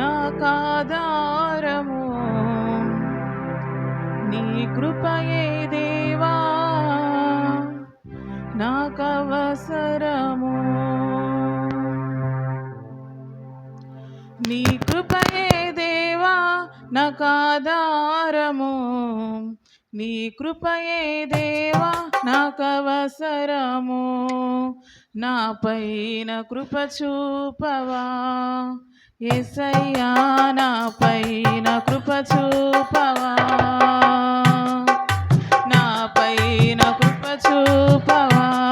నాకాధారము నీ కృపయే దేవా. నాకవసరము నీ కృపయే దేవా నాకాధారము నీ కృపయే దేవా నాకవసరము నా పైన కృప చూపవా. ఎసయ్యా నా పైన కృప చూపవా? నా పైన కృప చూపవా?